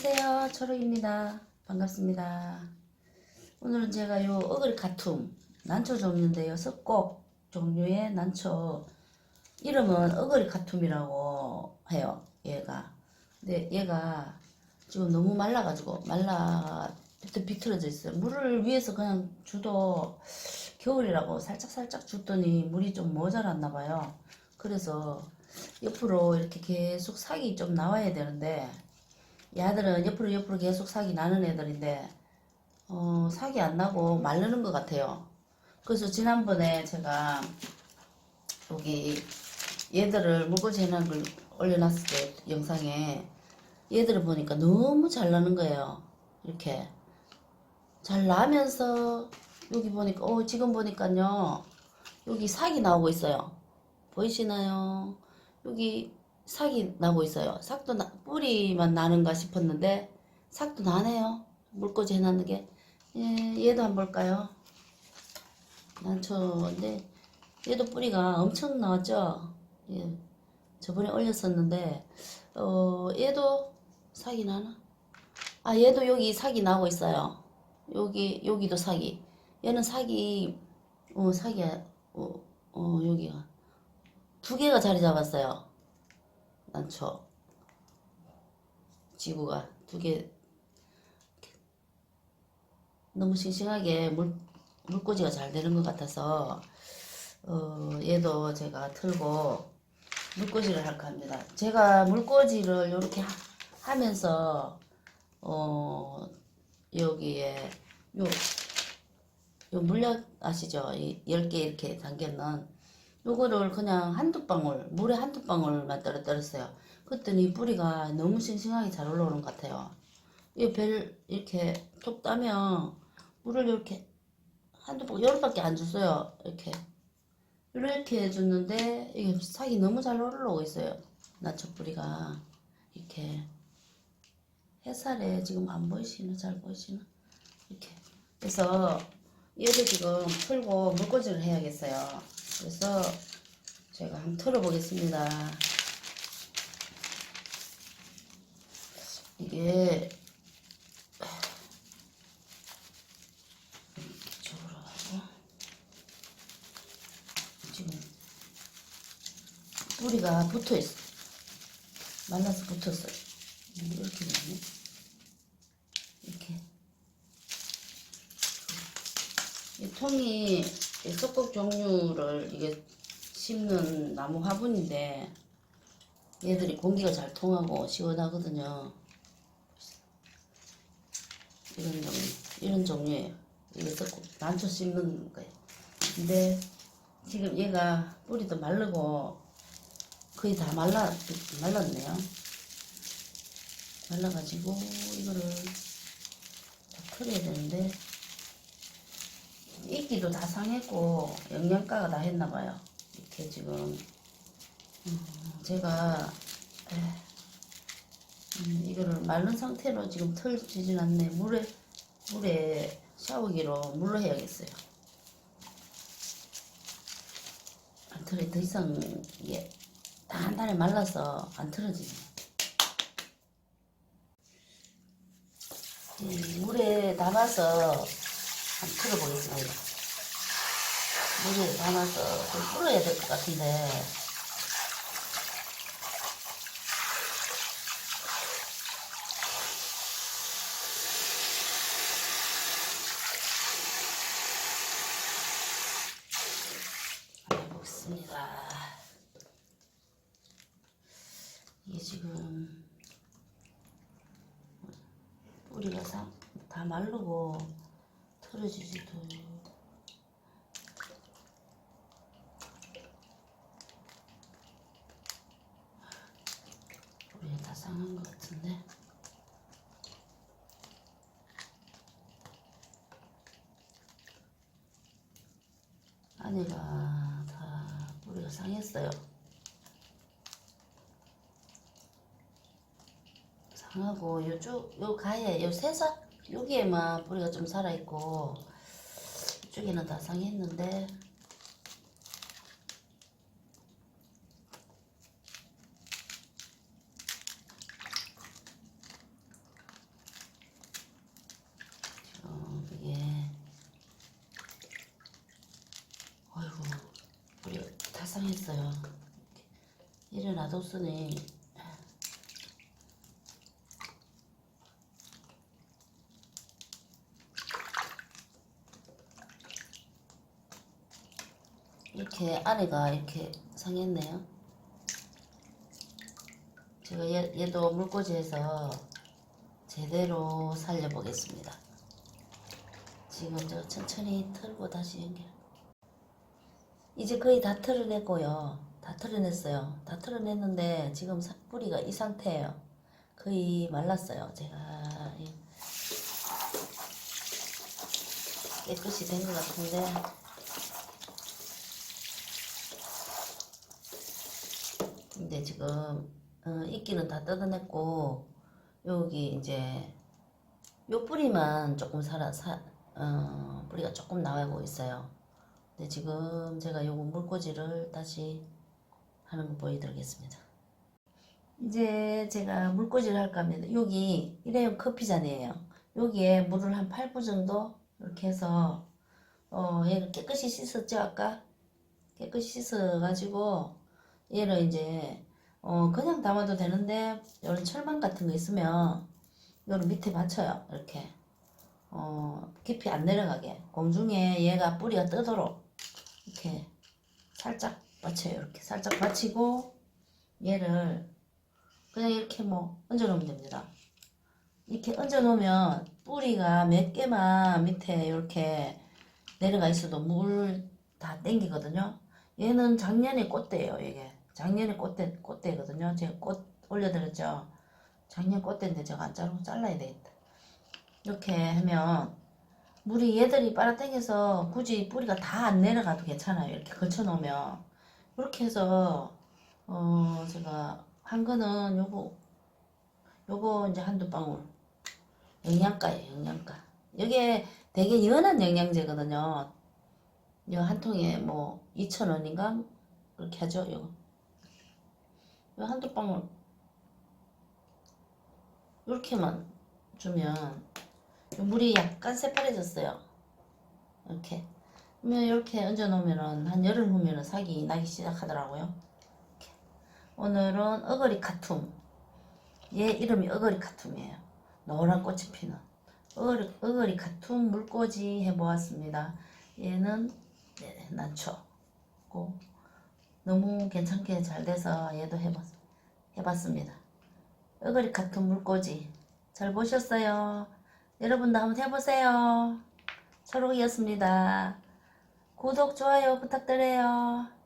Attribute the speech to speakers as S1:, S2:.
S1: 안녕하세요. 초록입니다. 반갑습니다. 오늘은 제가 요 어글 가툼 난초 종류인데요. 석곡 종류의 난초 이름은 어글 가툼이라고 해요. 얘가. 근데 얘가 지금 너무 말라가지고 말라 비틀 비틀어져 있어요. 물을 위에서 그냥 줘도 겨울이라고 살짝 살짝 줬더니 물이 좀 모자랐나 봐요. 그래서 옆으로 이렇게 계속 sak이 좀 나와야 되는데 얘들은 옆으로 옆으로 계속 sak이 나는 애들인데 어, sak이 안 나고 마르는 것 같아요. 그래서 지난번에 제가 여기 얘들을 해놓은 걸 올려놨을 때 영상에 얘들을 보니까 너무 잘 나는 거예요. 이렇게 잘 나면서 여기 보니까 어 지금 보니까요 여기 sak이 나오고 있어요. 보이시나요? 여기 삭이 나고 있어요. 삭도 나, 뿌리만 나는가 싶었는데 삭도 나네요. 물꽂이 해놨는 게. 예, 얘도 한번 볼까요? 난초인데 얘도 뿌리가 엄청 나왔죠. 예, 저번에 올렸었는데 어 얘도 삭이 나나? 아 얘도 여기 삭이 나고 있어요. 여기 여기도 삭이. 얘는 삭이 어 삭이야. 어, 어 여기가 두 개가 자리 잡았어요. 난초. 지구가 두 개. 너무 싱싱하게 물, 물꽂이가 잘 되는 것 같아서, 어, 얘도 제가 틀고 물꽂이를 할까 합니다. 제가 물꽂이를 이렇게 하, 면서 어, 여기에, 요, 요 물약 아시죠? 이 10개 이렇게 담겨놓은 요거를 그냥 한두 방울 물에 한두 방울만 떨어뜨렸어요. 그랬더니 뿌리가 너무 싱싱하게 잘 올라오는 것 같아요. 이별 이렇게 톡 따면 물을 이렇게 한두 방울 열밖에 안 줬어요. 이렇게. 이렇게 해줬는데 이게 sak이 너무 잘 올라오고 있어요. 나초 뿌리가. 이렇게. 햇살에 지금 안 보이시나? 잘 보이시나? 이렇게. 그래서 얘도 지금 풀고 물꽂이를 해야겠어요 그래서 제가 한번 털어보겠습니다. 이게 이쪽으로 하고 지금 뿌리가 붙어 있어. 말라서 붙었어요. 이렇게 되네. 이렇게. 이 통이 이 석곡 종류를 이게 심는 나무 화분인데 얘들이 공기가 잘 통하고 시원하거든요. 이런 종류, 이런 종류예요. 이게 석곡 난초 심는 거예요. 근데 지금 얘가 뿌리도 마르고 거의 다 말라 말랐네요. 말라가지고 이거를 다 털어야 되는데 이끼도 다 상했고 영양가가 다 했나봐요. 이렇게 지금 음, 제가 에, 음, 이거를 마른 상태로 지금 털지진 않네. 물에 물에 샤워기로 물로 해야겠어요. 안 털이 더 이상 이게 단단히 말라서 안 털어지네. 이 물에 담아서 한번 틀어보겠습니다. 물에 담아서 좀 불어야 될 것 같은데. 해보겠습니다. 이게 지금 뿌리가 사, 다 마르고 털어지지도 우리가 다 상한 것 같은데? 안에가 다 뿌리가 상했어요. 상하고 요쪽 요 가에 요 새싹 여기에만 뿌리가 좀 살아있고 이쪽에는 다 상했는데. 저기에. 아이고 뿌리 다 상했어요. 이래 놔뒀으니. 이렇게 안에가 이렇게 상했네요. 제가 얘, 얘도 물꽂이해서 제대로 살려보겠습니다. 지금 저 천천히 털고 다시 연결. 이제 거의 다 털어냈고요. 다 털어냈어요. 다 털어냈는데 지금 사- 뿌리가 이 상태예요. 거의 말랐어요. 제가 이- 깨끗이 된 것 같은데 근데 지금 어, 이끼는 다 뜯어냈고 여기 이제 요 뿌리만 조금 살아 사, 어, 뿌리가 조금 나오고 있어요. 근데 지금 제가 요거 물꽂이를 다시 하는 거 보여드리겠습니다. 이제 제가 물꽂이를 할까 합니다. 여기 일회용 커피잔이에요. 여기에 물을 한 8부 정도 이렇게 해서 어 얘를 깨끗이 씻었죠 아까 깨끗이 씻어가지고 얘를 이제 어 그냥 담아도 되는데 이런 철망 같은 거 있으면 이거를 밑에 받쳐요 이렇게. 어 깊이 안 내려가게. 공중에 얘가 뿌리가 뜨도록 이렇게 살짝 받쳐요 이렇게. 살짝 받치고 얘를 그냥 이렇게 뭐 얹어 놓으면 됩니다. 이렇게 얹어 놓으면 뿌리가 몇 개만 밑에 이렇게 내려가 있어도 물 다 땡기거든요 얘는 작년에 꽃대예요 이게. 작년에 꽃대 꽃대거든요. 제가 꽃 올려드렸죠. 작년 꽃대인데 제가 안 자르고 잘라야 되겠다. 이렇게 하면 물이 얘들이 빨아당겨서 굳이 뿌리가 다 안 내려가도 괜찮아요. 이렇게 걸쳐 놓으면. 이렇게 해서 어 제가 한 거는 요거 요거 이제 한두 방울. 영양가예요 영양가. 이게 되게 연한 영양제거든요 요 한 통에 뭐 2,000원인가? 그렇게 하죠 요거. 요 한두 방울. 이렇게만 주면 요 물이 약간 새파래졌어요. 이렇게. 그러면 이렇게 얹어 놓으면은 한 열흘 후면은 살기 나기 시작하더라고요. 이렇게. 오늘은 어거리 카툼. 얘 이름이 어거리 카툼이에요. 노란 꽃이 피는. 어거리, 어거리 카툼 물꽂이 해보았습니다. 얘는 네, 난초고 너무 괜찮게 잘 돼서 얘도 해봤, 해봤습니다. 어거리 카툼 물꽂이 잘 보셨어요? 여러분도 한번 해보세요. 초록이었습니다. 구독 좋아요 부탁드려요